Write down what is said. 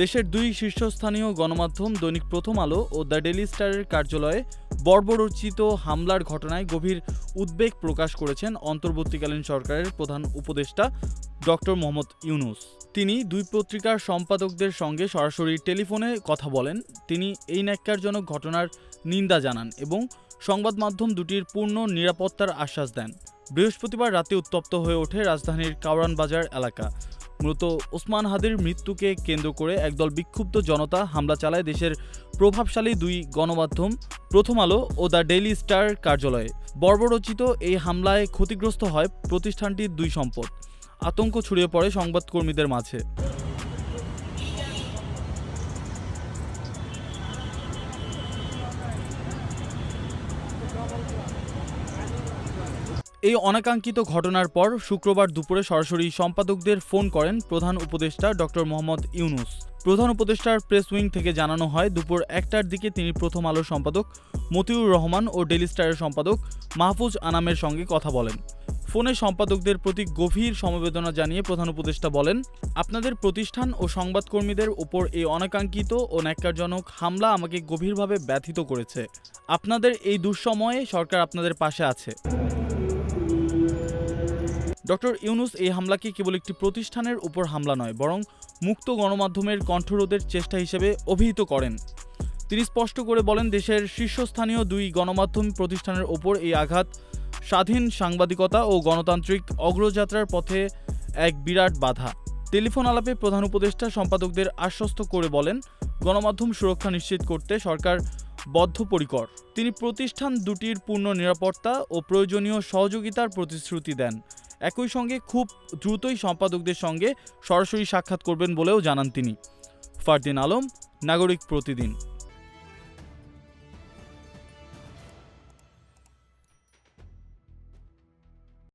দেশের দুই শীর্ষস্থানীয় গণমাধ্যম দৈনিক প্রথম আলো ও দ্য ডেলি স্টারের কার্যালয়ে বর্বরচিত হামলার ঘটনায় গভীর উদ্বেগ প্রকাশ করেছেন অন্তর্বর্তীকালীন সরকারের প্রধান উপদেষ্টা ডক্টর মোহাম্মদ ইউনুস। তিনি দুই পত্রিকার সম্পাদকদের সঙ্গে সরাসরি টেলিফোনে কথা বলেন। তিনি এই ন্যাক্কারজনক ঘটনার নিন্দা জানান এবং সংবাদ মাধ্যম দুটির পূর্ণ নিরাপত্তার আশ্বাস দেন। বৃহস্পতিবার রাতে উত্তপ্ত হয়ে ওঠে রাজধানীর কাওরান বাজার এলাকা। মূলত ওসমান হাদির মৃত্যুকে কেন্দ্র করে একদল বিক্ষুব্ধ জনতা হামলা চালায় দেশের প্রভাবশালী দুই গণমাধ্যম, প্রথম আলো ও দ্য ডেইলি স্টার কার্যালয়ে। বর্বরচিত এই হামলায় ক্ষতিগ্রস্ত হয় প্রতিষ্ঠানটির দুই সম্পদ। আতঙ্ক ছড়িয়ে পড়ে সংবাদকর্মীদের মাঝে। এই অনাকাঙ্ক্ষিত ঘটনার পর শুক্রবার দুপুরে সরাসরি সম্পাদকদের ফোন করেন প্রধান উপদেষ্টা ডক্টর মোহাম্মদ ইউনুস। প্রধান উপদেষ্টার প্রেস উইং থেকে জানানো হয়, দুপুর একটার দিকে তিনি প্রথম আলোর সম্পাদক মতিউর রহমান ও ডেলি স্টারের সম্পাদক মাহফুজ আনামের সঙ্গে কথা বলেন। ফোনে সম্পাদকদের প্রতি গভীর সমবেদনা জানিয়ে প্রধান উপদেষ্টা বলেন, আপনাদের প্রতিষ্ঠান ও সংবাদকর্মীদের উপর এই অনাকাঙ্ক্ষিত ও ন্যাক্কারজনক হামলা আমাকে গভীরভাবে ব্যথিত করেছে। আপনাদের এই দুঃসময়ে সরকার আপনাদের পাশে আছে। ডক্টর ইউনুস এই হামলাকে কেবল একটি প্রতিষ্ঠানের উপর হামলা নয়, বরং মুক্ত গণমাধ্যমের কণ্ঠরোধের চেষ্টা হিসেবে অভিহিত করেন। তিনি স্পষ্ট করে বলেন, দেশের শীর্ষস্থানীয় দুই গণমাধ্যম প্রতিষ্ঠানের ওপর এই আঘাত স্বাধীন সাংবাদিকতা ও গণতান্ত্রিক অগ্রযাত্রার পথে এক বিরাট বাধা। টেলিফোন আলাপে প্রধান উপদেষ্টা সম্পাদকদের আশ্বস্ত করে বলেন, গণমাধ্যম সুরক্ষা নিশ্চিত করতে সরকার বদ্ধপরিকর। তিনি প্রতিষ্ঠান দুটির পূর্ণ নিরাপত্তা ও প্রয়োজনীয় সহযোগিতার প্রতিশ্রুতি দেন। একই সঙ্গে খুব দ্রুতই সম্পাদকদের সঙ্গে সরাসরি সাক্ষাৎ করবেন বলেও জানান তিনি। ফারদিন আলম, নাগরিক প্রতিদিন।